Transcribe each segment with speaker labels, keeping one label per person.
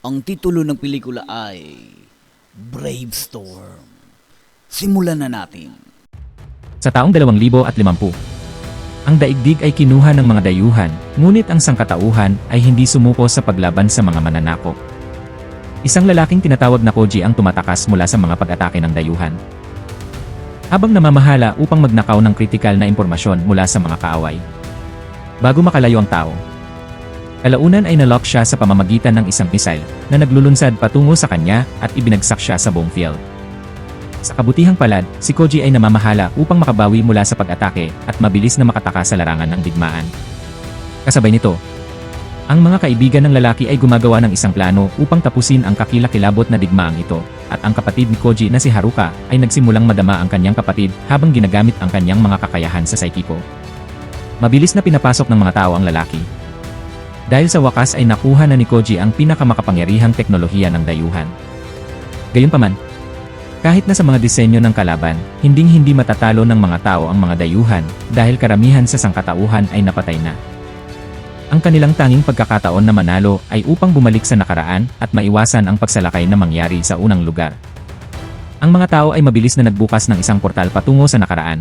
Speaker 1: Ang titulo ng pelikula ay Brave Storm. Simulan na natin.
Speaker 2: Sa taong 2050, ang daigdig ay kinuha ng mga dayuhan, ngunit ang sangkatauhan ay hindi sumuko sa paglaban sa mga mananakop. Isang lalaking tinatawag na Koji ang tumatakas mula sa mga pag-atake ng dayuhan. Habang namamahala upang magnakaw ng kritikal na impormasyon mula sa mga kaaway. Bago makalayo ang tao, kalaunan ay nalock siya sa pamamagitan ng isang missile na naglulunsad patungo sa kanya at ibinagsak siya sa buong field. Sa kabutihang palad, si Koji ay namamahala upang makabawi mula sa pag-atake at mabilis na makataka sa larangan ng digmaan. Kasabay nito, ang mga kaibigan ng lalaki ay gumagawa ng isang plano upang tapusin ang kakilakilabot na digmaang ito, at ang kapatid ni Koji na si Haruka ay nagsimulang madama ang kanyang kapatid habang ginagamit ang kanyang mga kakayahan sa Saikiko. Mabilis na pinapasok ng mga tao ang lalaki. Dahil sa wakas ay nakuha na ni Koji ang pinakamakapangyarihang teknolohiya ng dayuhan. Gayunpaman, kahit na sa mga disenyo ng kalaban, hinding-hindi matatalo ng mga tao ang mga dayuhan dahil karamihan sa sangkatauhan ay napatay na. Ang kanilang tanging pagkakataon na manalo ay upang bumalik sa nakaraan at maiwasan ang pagsalakay na mangyari sa unang lugar. Ang mga tao ay mabilis na nagbukas ng isang portal patungo sa nakaraan.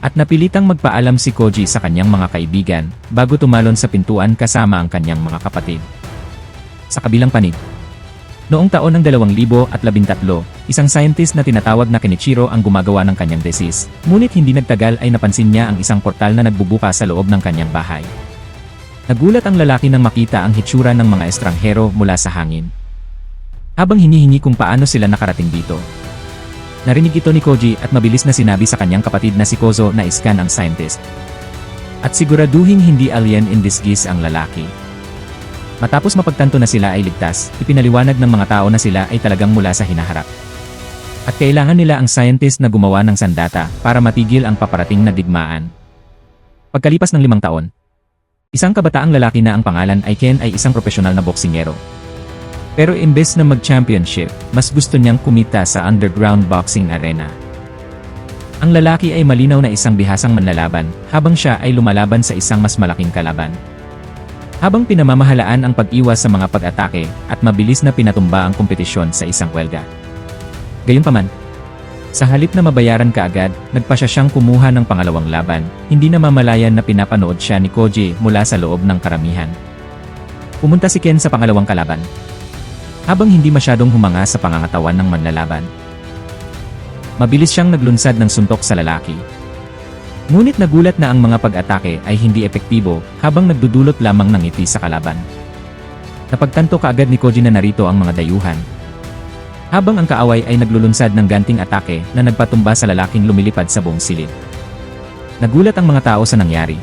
Speaker 2: At napilitang magpaalam si Koji sa kanyang mga kaibigan bago tumalon sa pintuan kasama ang kanyang mga kapatid. Sa kabilang panig, Noong taon ng 2013, isang scientist na tinatawag na Kenichiro ang gumagawa ng kanyang thesis, ngunit hindi nagtagal ay napansin niya ang isang portal na nagbubuka sa loob ng kanyang bahay. Nagulat ang lalaki nang makita ang hitsura ng mga estranghero mula sa hangin. Habang hinihingi kung paano sila nakarating dito. Narinig ito ni Koji at mabilis na sinabi sa kanyang kapatid na si Kozo na iskan ang scientist. At siguraduhin hindi alien in disguise ang lalaki. Matapos mapagtanto na sila ay ligtas, ipinaliwanag ng mga tao na sila ay talagang mula sa hinaharap. At kailangan nila ang scientist na gumawa ng sandata para matigil ang paparating na digmaan. Pagkalipas ng limang taon, isang kabataang lalaki na ang pangalan ay Ken ay isang profesional na boksingero. Pero imbes na mag-championship, mas gusto niyang kumita sa underground boxing arena. Ang lalaki ay malinaw na isang bihasang manlalaban, habang siya ay lumalaban sa isang mas malaking kalaban. Habang pinamamahalaan ang pag-iwas sa mga pag-atake at mabilis na pinatumba ang kompetisyon sa isang kwelga. Gayunpaman, sa halip na mabayaran kaagad, nagpasya siyang kumuha ng pangalawang laban, hindi na mamalayan na pinapanood siya ni Koji mula sa loob ng karamihan. Pumunta si Ken sa pangalawang kalaban. Habang hindi masyadong humanga sa pangangatawan ng manlalaban. Mabilis siyang naglunsad ng suntok sa lalaki, Ngunit nagulat na ang mga pag-atake ay hindi epektibo habang nagdudulot lamang ng ngiti sa kalaban. Napagtanto kaagad ni Koji na narito ang mga dayuhan. Habang ang kaaway ay naglulunsad ng ganting atake na nagpatumba sa lalaking lumilipad sa buong silid. Nagulat ang mga tao sa nangyari.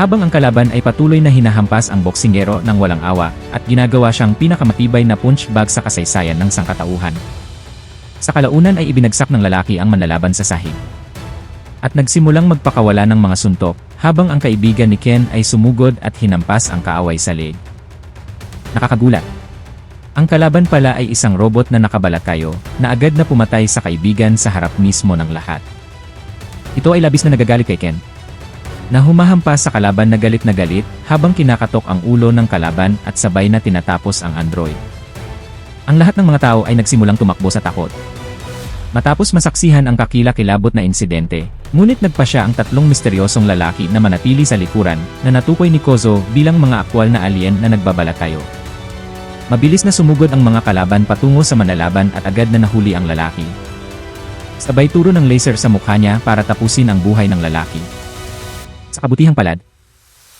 Speaker 2: Habang ang kalaban ay patuloy na hinahampas ang boksingero ng walang awa at ginagawa siyang pinakamatibay na punch bag sa kasaysayan ng sangkatauhan. Sa kalaunan ay ibinagsak ng lalaki ang manlalaban sa sahig at nagsimulang magpakawala ng mga suntok, habang ang kaibigan ni Ken ay sumugod at hinampas ang kaaway sa leg. Nakakagulat. Ang kalaban pala ay isang robot na nakabalatayo, na agad na pumatay sa kaibigan sa harap mismo ng lahat. Ito ay labis na nagagalit kay Ken. Na humahampas sa kalaban na galit na galit, habang kinakatok ang ulo ng kalaban at sabay na tinatapos ang android. Ang lahat ng mga tao ay nagsimulang tumakbo sa takot, Matapos masaksihan ang kakila-kilabot na insidente, ngunit nagpa siya ang tatlong misteryosong lalaki na manatili sa likuran na natukoy ni Kozo bilang mga akwal na alien na nagbabalatayo. Mabilis na sumugod ang mga kalaban patungo sa manlalaban at agad na nahuli ang lalaki. Sabay turo ng laser sa mukha niya para tapusin ang buhay ng lalaki. Sa kabutihang palad,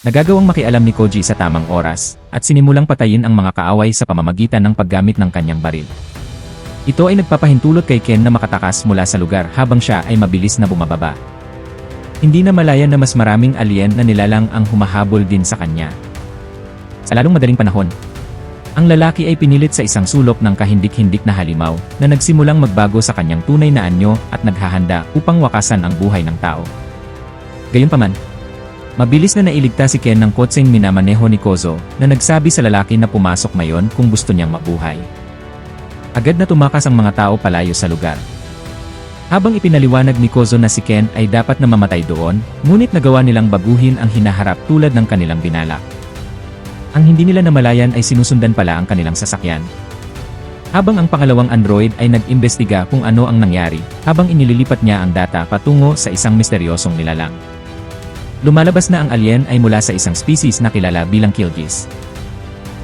Speaker 2: nagagawang makialam ni Koji sa tamang oras at sinimulang patayin ang mga kaaway sa pamamagitan ng paggamit ng kanyang baril. Ito ay nagpapahintulot kay Ken na makatakas mula sa lugar habang siya ay mabilis na bumababa. Hindi na malayan na mas maraming alien na nilalang ang humahabol din sa kanya. Sa lalong madaling panahon, ang lalaki ay pinilit sa isang sulok ng kahindik-hindik na halimaw na nagsimulang magbago sa kanyang tunay na anyo at naghahanda upang wakasan ang buhay ng tao. Gayunpaman, mabilis na nailigtas si Ken ng kotseng minamaneho ni Kozo na nagsabi sa lalaki na pumasok mayon kung gusto niyang mabuhay. Agad na tumakas ang mga tao palayo sa lugar. Habang ipinaliwanag ni Kozo na si Ken ay dapat na mamatay doon, ngunit nagawa nilang baguhin ang hinaharap tulad ng kanilang binalak. Ang hindi nila namalayan ay sinusundan pala ang kanilang sasakyan. Habang ang pangalawang android ay nag-imbestiga kung ano ang nangyari, habang inililipat niya ang data patungo sa isang misteryosong nilalang. Lumalabas na ang alien ay mula sa isang species na kilala bilang Kilgis.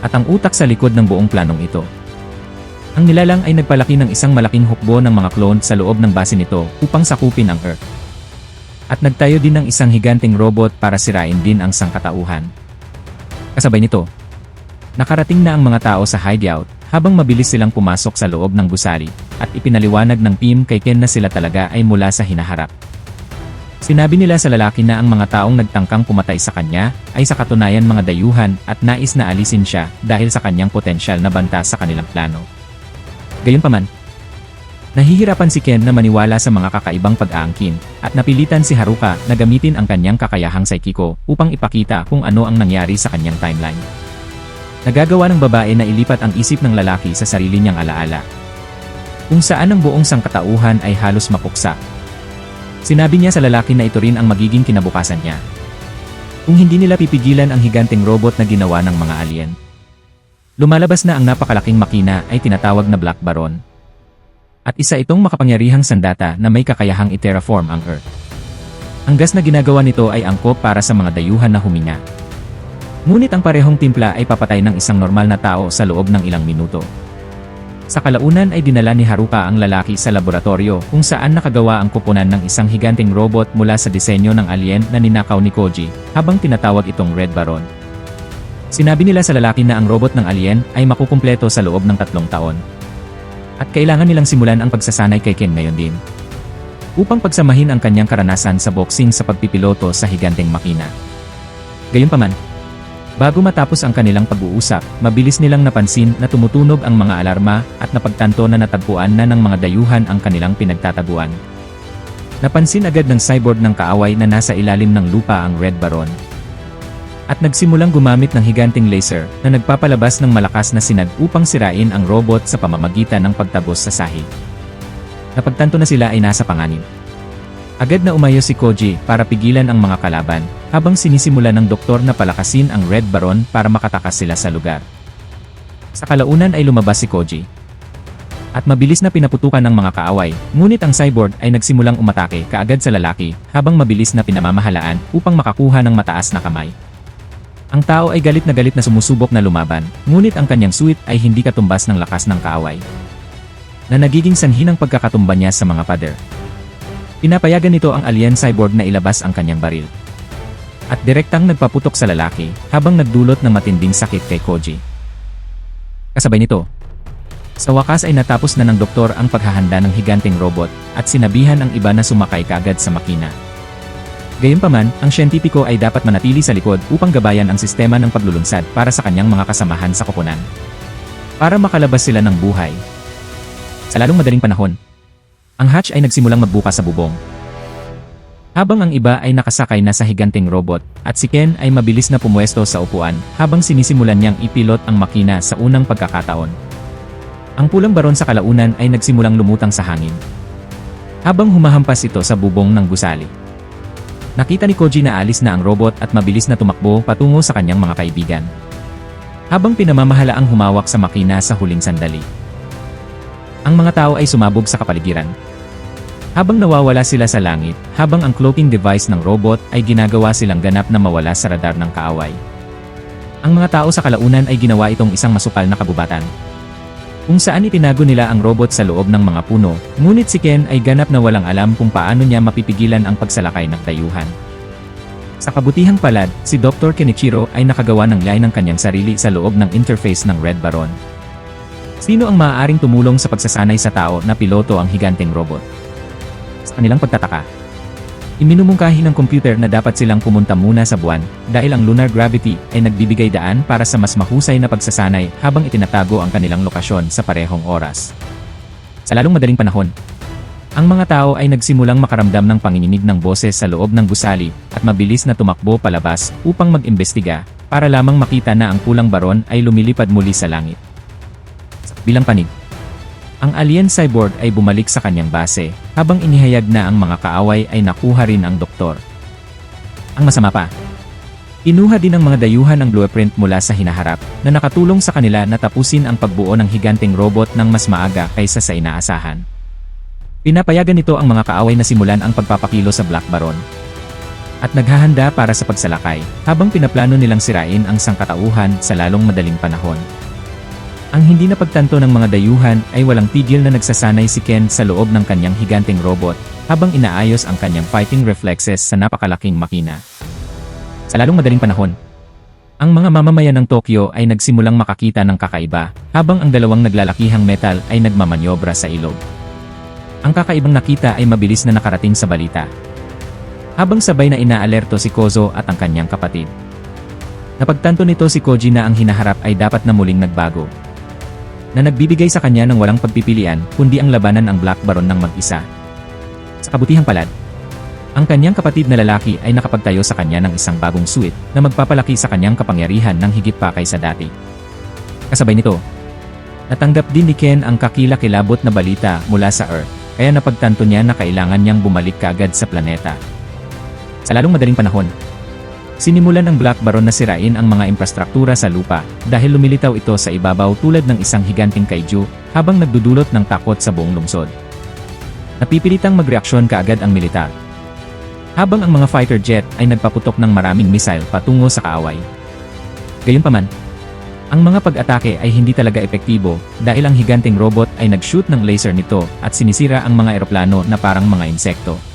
Speaker 2: At ang utak sa likod ng buong planong ito. Ang nilalang ay nagpalaki ng isang malaking hukbo ng mga clone sa loob ng base nito upang sakupin ang Earth. At nagtayo din ng isang higanting robot para sirain din ang sangkatauhan. Kasabay nito, nakarating na ang mga tao sa hideout habang mabilis silang pumasok sa loob ng gusali at ipinaliwanag ng team kay Ken na sila talaga ay mula sa hinaharap. Sinabi nila sa lalaki na ang mga taong nagtangkang pumatay sa kanya ay sa katunayan mga dayuhan at nais na alisin siya dahil sa kanyang potensyal na banta sa kanilang plano. Gayunpaman, nahihirapan si Ken na maniwala sa mga kakaibang pag-aangkin at napilitan si Haruka na gamitin ang kanyang kakayahang psychico upang ipakita kung ano ang nangyari sa kanyang timeline. Nagagawa ng babae na ilipat ang isip ng lalaki sa sarili niyang alaala. Kung saan ang buong sangkatauhan ay halos mapuksa. Sinabi niya sa lalaki na ito rin ang magiging kinabukasan niya. Kung hindi nila pipigilan ang higanteng robot na ginawa ng mga alien. Lumalabas na ang napakalaking makina ay tinatawag na Black Baron. At isa itong makapangyarihang sandata na may kakayahang i-terraform ang Earth. Ang gas na ginagawa nito ay angkop para sa mga dayuhan na huminga. Ngunit ang parehong timpla ay papatay ng isang normal na tao sa loob ng ilang minuto. Sa kalaunan ay dinala ni Haruka ang lalaki sa laboratorio kung saan nakagawa ang kupunan ng isang higanting robot mula sa disenyo ng alien na ninakaw ni Koji, habang tinatawag itong Red Baron. Sinabi nila sa lalaki na ang robot ng alien ay makukumpleto sa loob ng tatlong taon. At kailangan nilang simulan ang pagsasanay kay Ken ngayon din. Upang pagsamahin ang kanyang karanasan sa boxing sa pagpipiloto sa higanteng makina. Gayunpaman, Bago matapos ang kanilang pag-uusap, mabilis nilang napansin na tumutunog ang mga alarma at napagtanto na natagpuan na ng mga dayuhan ang kanilang pinagtataguan. Napansin agad ng cyborg ng kaaway na nasa ilalim ng lupa ang Red Baron. At nagsimulang gumamit ng higanting laser na nagpapalabas ng malakas na sinag upang sirain ang robot sa pamamagitan ng pagtabos sa sahig. Napagtanto na sila ay nasa panganib. Agad na umayo si Koji para pigilan ang mga kalaban, habang sinisimula ng doktor na palakasin ang Red Baron para makatakas sila sa lugar. Sa kalaunan ay lumabas si Koji. At mabilis na pinaputukan ng mga kaaway, ngunit ang cyborg ay nagsimulang umatake kaagad sa lalaki habang mabilis na pinamamahalaan upang makakuha ng mataas na kamay. Ang tao ay galit na galit na sumusubok na lumaban, ngunit ang kanyang suit ay hindi katumbas ng lakas ng kaaway. Na nagiging sanhi ng pagkakatumba niya sa mga pader. Pinapayagan nito ang alien cyborg na ilabas ang kanyang baril. At direktang nagpaputok sa lalaki habang nagdulot ng matinding sakit kay Koji. Kasabay nito, sa wakas ay natapos na ng doktor ang paghahanda ng higanteng robot at sinabihan ang iba na sumakay kaagad sa makina. Gayunpaman, ang siyentipiko ay dapat manatili sa likod upang gabayan ang sistema ng paglulunsad para sa kanyang mga kasamahan sa koponan. Para makalabas sila ng buhay. Sa lalong madaling panahon, ang hatch ay nagsimulang magbukas sa bubong. Habang ang iba ay nakasakay na sa higanteng robot, at si Ken ay mabilis na pumuesto sa upuan habang sinisimulan niyang ipilot ang makina sa unang pagkakataon. Ang pulang baron sa kalaunan ay nagsimulang lumutang sa hangin. Habang humahampas ito sa bubong ng gusali. Nakita ni Koji na alis na ang robot at mabilis na tumakbo patungo sa kanyang mga kaibigan. Habang pinamamahala ang humawak sa makina sa huling sandali. Ang mga tao ay sumabog sa kapaligiran. Habang nawawala sila sa langit, habang ang cloaking device ng robot ay ginagawa silang ganap na mawala sa radar ng kaaway. Ang mga tao sa kalaunan ay ginawa itong isang masupal na kabubatan. Kung saan itinago nila ang robot sa loob ng mga puno, ngunit si Ken ay ganap na walang alam kung paano niya mapipigilan ang pagsalakay ng dayuhan. Sa kabutihang palad, si Dr. Kenichiro ay nakagawa ng line ng kanyang sarili sa loob ng interface ng Red Baron. Sino ang maaaring tumulong sa pagsasanay sa tao na piloto ang higanteng robot? Sa kanilang pagtataka, iminumungkahi ng computer na dapat silang pumunta muna sa buwan dahil ang lunar gravity ay nagbibigay daan para sa mas mahusay na pagsasanay habang itinatago ang kanilang lokasyon sa parehong oras. Sa lalong madaling panahon, ang mga tao ay nagsimulang makaramdam ng panginginig ng boses sa loob ng gusali at mabilis na tumakbo palabas upang mag-imbestiga para lamang makita na ang pulang baron ay lumilipad muli sa langit. Bilang panig, ang alien cyborg ay bumalik sa kanyang base habang inihayag na ang mga kaaway ay nakuha rin ang doktor. Ang masama pa, Inuha din ng mga dayuhan ang blueprint mula sa hinaharap na nakatulong sa kanila na tapusin ang pagbuo ng higanteng robot ng mas maaga kaysa sa inaasahan. Pinapayagan nito ang mga kaaway na simulan ang pagpapakilo sa Black Baron. At naghahanda para sa pagsalakay habang pinaplano nilang sirain ang sangkatauhan sa lalong madaling panahon. Ang hindi napagtanto ng mga dayuhan ay walang tigil na nagsasanay si Ken sa loob ng kanyang higanteng robot habang inaayos ang kanyang fighting reflexes sa napakalaking makina. Sa lalong madaling panahon, ang mga mamamayan ng Tokyo ay nagsimulang makakita ng kakaiba habang ang dalawang naglalakihang metal ay nagmamanyobra sa ilog. Ang kakaibang nakita ay mabilis na nakarating sa balita. Habang sabay na inaalerto si Kozo at ang kanyang kapatid. Napagtanto nito si Koji na ang hinaharap ay dapat na muling nagbago. Na nagbibigay sa kanya ng walang pagpipilian kundi ang labanan ang Black Baron ng mag-isa. Sa kabutihang palad, ang kanyang kapatid na lalaki ay nakapagtayo sa kanya ng isang bagong suit na magpapalaki sa kanyang kapangyarihan ng higit pa kaysa dati. Kasabay nito, natanggap din ni Ken ang kakilakilabot na balita mula sa Earth, kaya napagtanto niya na kailangan niyang bumalik kaagad sa planeta. Sa lalong madaling panahon, sinimulan ng Black Baron na sirain ang mga infrastruktura sa lupa dahil lumilitaw ito sa ibabaw tulad ng isang higanting kaiju habang nagdudulot ng takot sa buong lungsod. Napipilitang magreaksyon kaagad ang militar, habang ang mga fighter jet ay nagpaputok ng maraming missile patungo sa kaaway. Gayunpaman, ang mga pag-atake ay hindi talaga epektibo dahil ang higanteng robot ay nag-shoot ng laser nito at sinisira ang mga eroplano na parang mga insekto.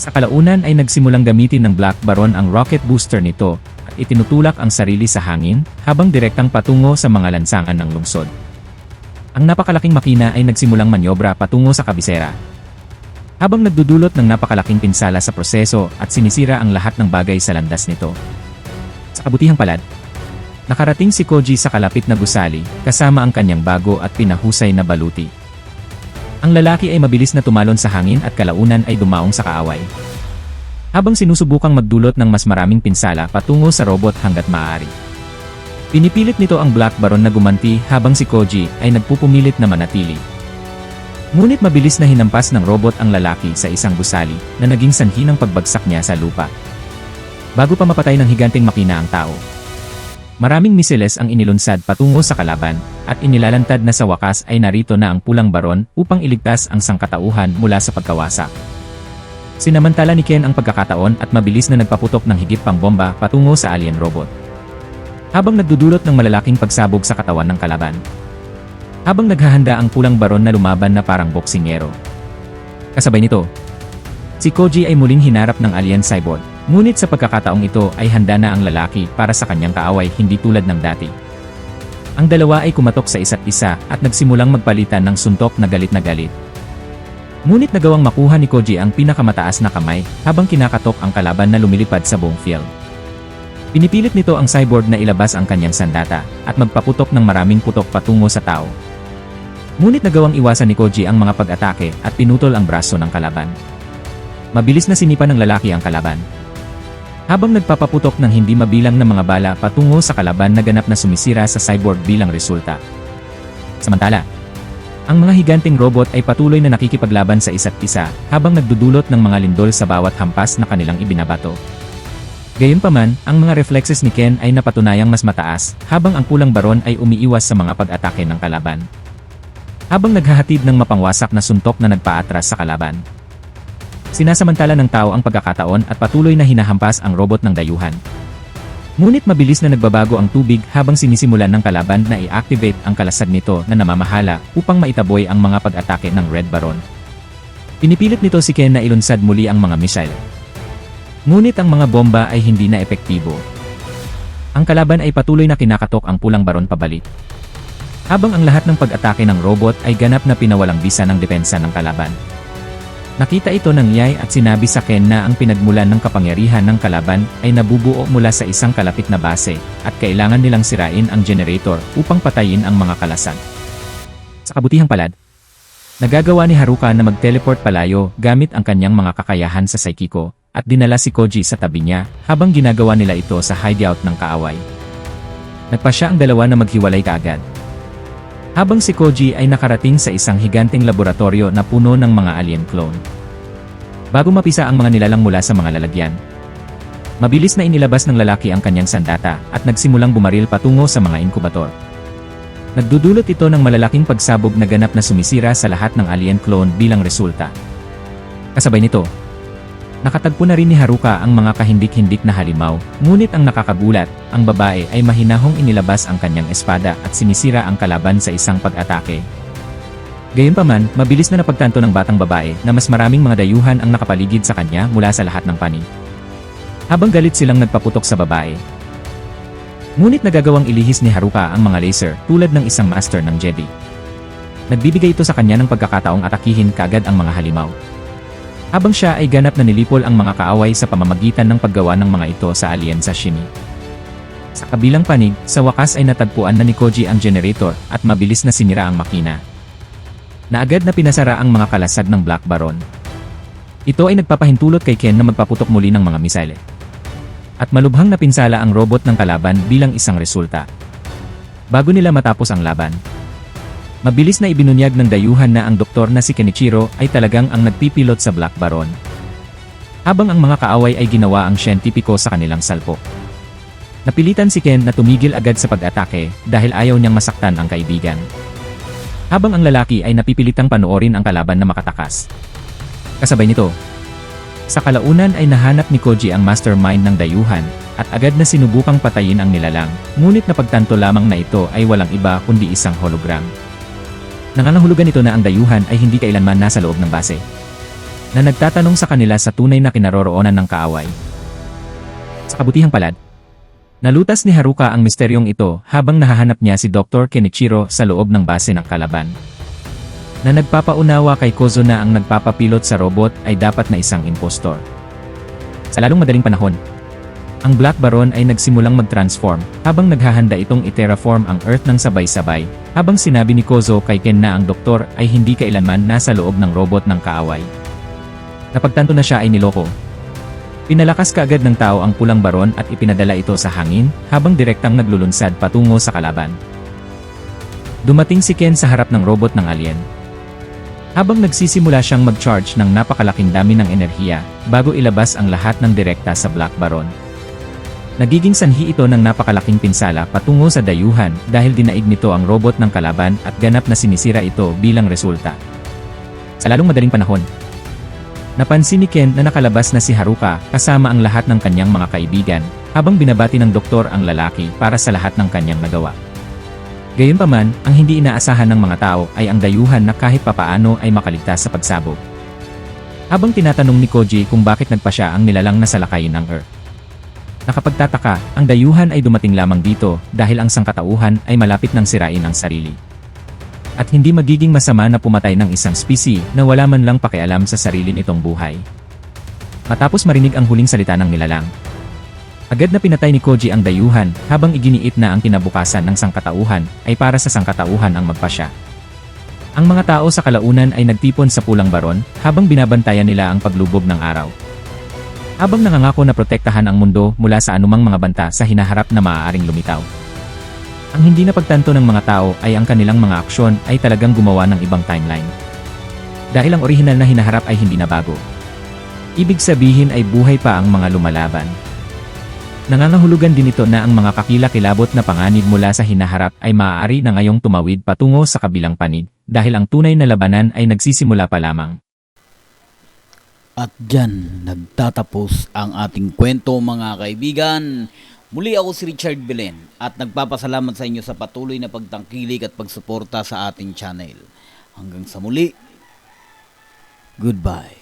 Speaker 2: Sa kalaunan ay nagsimulang gamitin ng Black Baron ang rocket booster nito at itinutulak ang sarili sa hangin habang direktang patungo sa mga lansangan ng lungsod. Ang napakalaking makina ay nagsimulang manyobra patungo sa kabisera habang nagdudulot ng napakalaking pinsala sa proseso at sinisira ang lahat ng bagay sa landas nito. Sa kabutihang palad, nakarating si Koji sa kalapit na gusali kasama ang kanyang bago at pinahusay na baluti. Ang lalaki ay mabilis na tumalon sa hangin at kalaunan ay dumaong sa kaaway. Habang sinusubukang magdulot ng mas maraming pinsala patungo sa robot hanggat maaari. Pinipilit nito ang Black Baron na gumanti habang si Koji ay nagpupumilit na manatili Ngunit mabilis na hinampas ng robot ang lalaki sa isang gusali na naging sanhi ng pagbagsak niya sa lupa. Bago pa mapatay ng higanteng makina ang tao. Maraming misiles ang inilunsad patungo sa kalaban at inilalantad na sa wakas ay narito na ang pulang baron upang iligtas ang sangkatauhan mula sa pagkawasak. Sinamantala ni Ken ang pagkakataon at mabilis na nagpaputok ng higit pang bomba patungo sa alien robot. Habang nagdudulot ng malalaking pagsabog sa katawan ng kalaban, habang naghahanda ang pulang baron na lumaban na parang boksingero. Kasabay nito, si Koji ay muling hinarap ng alien cyborg, ngunit sa pagkakataong ito ay handa na ang lalaki para sa kanyang kaaway hindi tulad ng dati. Ang dalawa ay kumatok sa isa't isa at nagsimulang magpalitan ng suntok na galit na galit. Ngunit nagawang makuha ni Koji ang pinakamataas na kamay habang kinakatok ang kalaban na lumilipad sa buong field. Pinipilit nito ang cyborg na ilabas ang kanyang sandata at magpaputok ng maraming putok patungo sa tao. Ngunit nagawang iwasan ni Koji ang mga pag-atake at pinutol ang braso ng kalaban. Mabilis na sinipa ng lalaki ang kalaban. Habang nagpapaputok ng hindi mabilang na mga bala patungo sa kalaban na ganap na sumisira sa cyborg bilang resulta. Samantala, ang mga higanteng robot ay patuloy na nakikipaglaban sa isa't isa habang nagdudulot ng mga lindol sa bawat hampas na kanilang ibinabato. Gayunpaman, ang mga reflexes ni Ken ay napatunayang mas mataas habang ang pulang baron ay umiiwas sa mga pag-atake ng kalaban habang naghahatid ng mapangwasak na suntok na nagpaatras sa kalaban. Sinasamantala ng tao ang pagkakataon at patuloy na hinahampas ang robot ng dayuhan. Ngunit mabilis na nagbabago ang tubig habang sinisimulan ng kalaban na i-activate ang kalasag nito na namamahala upang maitaboy ang mga pag-atake ng Red Baron. Pinipilit nito si Ken na ilunsad muli ang mga missile. Ngunit ang mga bomba ay hindi na epektibo. Ang kalaban ay patuloy na kinakatok ang pulang baron pabalik. Habang ang lahat ng pag-atake ng robot ay ganap na pinawalang bisa ng depensa ng kalaban. Nakita ito ng Yai at sinabi sa Ken na ang pinagmulan ng kapangyarihan ng kalaban ay nabubuo mula sa isang kalapit na base at kailangan nilang sirain ang generator upang patayin ang mga kalasag. Sa kabutihang palad, nagagawa ni Haruka na mag-teleport palayo gamit ang kanyang mga kakayahan sa Psychico at dinala si Koji sa tabi niya habang ginagawa nila ito sa hideout ng kaaway. Nagpa siya ang dalawa na maghiwalay kaagad. Habang si Koji ay nakarating sa isang higanteng laboratorio na puno ng mga alien clone. Bago mapisa ang mga nilalang mula sa mga lalagyan. Mabilis na inilabas ng lalaki ang kanyang sandata at nagsimulang bumaril patungo sa mga inkubator. Nagdudulot ito ng malalaking pagsabog na ganap na sumisira sa lahat ng alien clone bilang resulta. Kasabay nito, nakatagpo na rin ni Haruka ang mga kahindik-hindik na halimaw, ngunit ang nakakagulat, ang babae ay mahinahong inilabas ang kanyang espada at sinisira ang kalaban sa isang pag-atake. Gayunpaman, mabilis na napagtanto ng batang babae na mas maraming mga dayuhan ang nakapaligid sa kanya mula sa lahat ng panig. Habang galit silang nagpaputok sa babae. Ngunit nagagawang ilihis ni Haruka ang mga laser tulad ng isang master ng Jedi. Nagbibigay ito sa kanya ng pagkakataong atakihin kagad ang mga halimaw. Habang siya ay ganap na nilipol ang mga kaaway sa pamamagitan ng paggawa ng mga ito sa alien sashimi. Sa kabilang panig, sa wakas ay natagpuan na ni Koji ang generator at mabilis na sinira ang makina. Na agad na pinasara ang mga kalasag ng Black Baron. Ito ay nagpapahintulot kay Ken na magpaputok muli ng mga misile. At malubhang napinsala ang robot ng kalaban bilang isang resulta. Bago nila matapos ang laban, Mabilis na ibinunyag ng dayuhan na ang doktor na si Kenichiro ay talagang ang nagpipilot sa Black Baron. Habang ang mga kaaway ay ginawa ang siyentipiko sa kanilang salpo. Napilitan si Ken na tumigil agad sa pag-atake dahil ayaw niyang masaktan ang kaibigan. Habang ang lalaki ay napipilitang panoorin ang kalaban na makatakas. Kasabay nito, sa kalaunan ay nahanap ni Koji ang mastermind ng dayuhan at agad na sinubukang patayin ang nilalang, ngunit napagtanto lamang na ito ay walang iba kundi isang hologram. Nangangahulugan ito na ang dayuhan ay hindi kailanman nasa loob ng base. Na nagtatanong sa kanila sa tunay na kinaroroonan ng kaaway. Sa kabutihang palad, nalutas ni Haruka ang misteryong ito habang nahahanap niya si Dr. Kenichiro sa loob ng base ng kalaban. Na nagpapaunawa kay Kozo na ang nagpapapilot sa robot ay dapat na isang impostor. Sa lalong madaling panahon, ang Black Baron ay nagsimulang mag-transform habang naghahanda itong i-terraform ang Earth ng sabay-sabay habang sinabi ni Kozo kay Ken na ang doktor ay hindi kailanman nasa loob ng robot ng kaaway. Napagtanto na siya ay niloko. Pinalakas kaagad ng tao ang pulang baron at ipinadala ito sa hangin habang direktang naglulunsad patungo sa kalaban. Dumating si Ken sa harap ng robot ng alien. Habang nagsisimula siyang mag-charge ng napakalaking dami ng enerhiya bago ilabas ang lahat ng direkta sa Black Baron. Nagiging sanhi ito ng napakalaking pinsala patungo sa dayuhan dahil dinaig nito ang robot ng kalaban at ganap na sinisira ito bilang resulta. Sa lalong madaling panahon, napansin ni Ken na nakalabas na si Haruka kasama ang lahat ng kanyang mga kaibigan habang binabati ng doktor ang lalaki para sa lahat ng kanyang nagawa. Gayunpaman, ang hindi inaasahan ng mga tao ay ang dayuhan na kahit papaano ay makaligtas sa pagsabog. Habang tinatanong ni Koji kung bakit nagpa siya ang nilalang na salakayin ng Earth. Nakapagtataka, ang dayuhan ay dumating lamang dito dahil ang sangkatauhan ay malapit ng sirain ang sarili. At hindi magiging masama na pumatay ng isang specie na wala man lang pakialam sa sarili nitong buhay. Matapos marinig ang huling salita ng nilalang, agad na pinatay ni Koji ang dayuhan habang iginiit na ang kinabukasan ng sangkatauhan ay para sa sangkatauhan ang magpasya. Ang mga tao sa kalaunan ay nagtipon sa pulang baron habang binabantayan nila ang paglubog ng araw. Habang nangangako na protektahan ang mundo mula sa anumang mga banta sa hinaharap na maaaring lumitaw. Ang hindi napagtanto ng mga tao ay ang kanilang mga aksyon ay talagang gumawa ng ibang timeline. Dahil ang orihinal na hinaharap ay hindi na bago. Ibig sabihin ay buhay pa ang mga lumalaban. Nangangahulugan din ito na ang mga kakilakilabot na panganib mula sa hinaharap ay maaari na ngayong tumawid patungo sa kabilang panig dahil ang tunay na labanan ay nagsisimula pa lamang.
Speaker 1: At dyan nagtatapos ang ating kwento mga kaibigan. Muli ako si Richard Belen at nagpapasalamat sa inyo sa patuloy na pagtangkilik at pagsuporta sa ating channel. Hanggang sa muli, goodbye.